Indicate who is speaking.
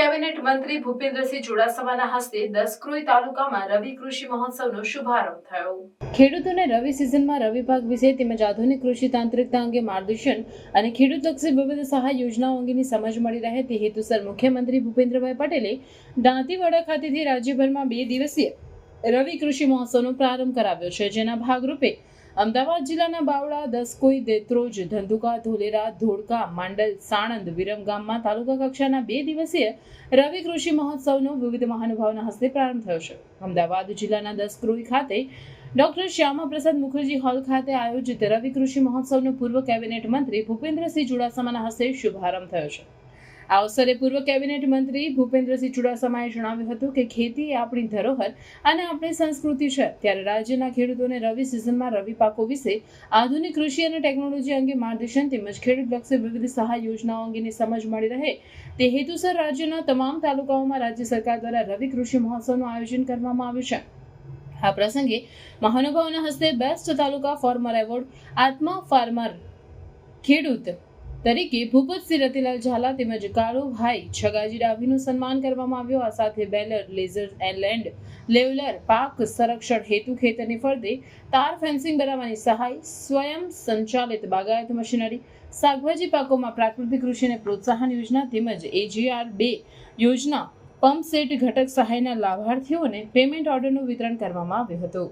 Speaker 1: મંત્રી ભૂપેન્દ્રસિંહ ચુડાસમાના હસ્તે દસક્રોઈ તાલુકામાં રવિ કૃષિ મહોત્સવનો શુભારંભ થયો. ખેડૂતોને રવિ સિઝનમાં રવિ પાક વિશે તેમજ આધુનિક કૃષિ તાંત્રિકતા અંગે માર્ગદર્શન અને ખેડૂતલક્ષી વિવિધ સહાય યોજનાઓ અંગેની સમજ મળી રહે તે હેતુસર મુખ્યમંત્રી ભૂપેન્દ્રભાઈ પટેલે દાંતીવાડા ખાતેથી રાજ્યભરમાં બે દિવસીય રવિ કૃષિ મહોત્સવનો પ્રારંભ કરાવ્યો છે, જેના ભાગરૂપે અમદાવાદ જિલ્લાના બાવળા, દસકોઈ, દેત્રોજ, ધંધુકા, ધોલેરા, ધોળકા, માંડલ, સાણંદ વિરમગામમાં તાલુકા કક્ષાના બે દિવસીય રવિ કૃષિ મહોત્સવનો વિવિધ મહાનુભાવના હસ્તે પ્રારંભ થયો છે. અમદાવાદ જિલ્લાના દસક્રોઈ ખાતે ડોક્ટર શ્યામા પ્રસાદ મુખર્જી હોલ ખાતે આયોજિત રવિ કૃષિ મહોત્સવનો પૂર્વ કેબિનેટ મંત્રી ભૂપેન્દ્રસિંહ ચુડાસમાના હસ્તે શુભારંભ થયો છે. આ અવસરે પૂર્વ કેબિનેટ મંત્રી ભૂપેન્દ્રસિંહ ચુડાસમાએ જણાવ્યું હતું કે ખેતી એ આપણી ધરોહર અને આપણી સંસ્કૃતિ છે. ત્યારે રાજ્યના ખેડૂતોને રવિ સિઝનમાં રવિ પાકો વિશે આધુનિક કૃષિ અને ટેકનોલોજી અંગે માર્ગદર્શન તેમજ ખેડૂતલક્ષી વિવિધ સહાય યોજનાઓ અંગેની સમજ મળી રહે તે હેતુસર રાજ્યના તમામ તાલુકાઓમાં રાજ્ય સરકાર દ્વારા રવિ કૃષિ મહોત્સવનું આયોજન કરવામાં આવ્યું છે. આ પ્રસંગે મહાનુભાવોના હસ્તે બેસ્ટ તાલુકા ફાર્મર એવોર્ડ આત્મા ફાર્મર ખેડૂત તરીકે ભૂપતસિંહ રતિલાલ ઝાલા તેમજ કાળુભાઈ છગાજી ડાભીનું સન્માન કરવામાં આવ્યું. આ સાથે બેલર, લેઝર લેન્ડ, લેવલર, પાક સંરક્ષણ હેતુ ખેતરની ફરતે તાર ફેન્સિંગ બનાવવાની સહાય, સ્વયં સંચાલિત બાગાયત મશીનરી, શાકભાજી પાકોમાં પ્રાકૃતિક કૃષિને પ્રોત્સાહન યોજના તેમજ એજીઆર બે યોજના પંપ સેટ ઘટક સહાયના લાભાર્થીઓને પેમેન્ટ ઓર્ડરનું વિતરણ કરવામાં આવ્યું હતું.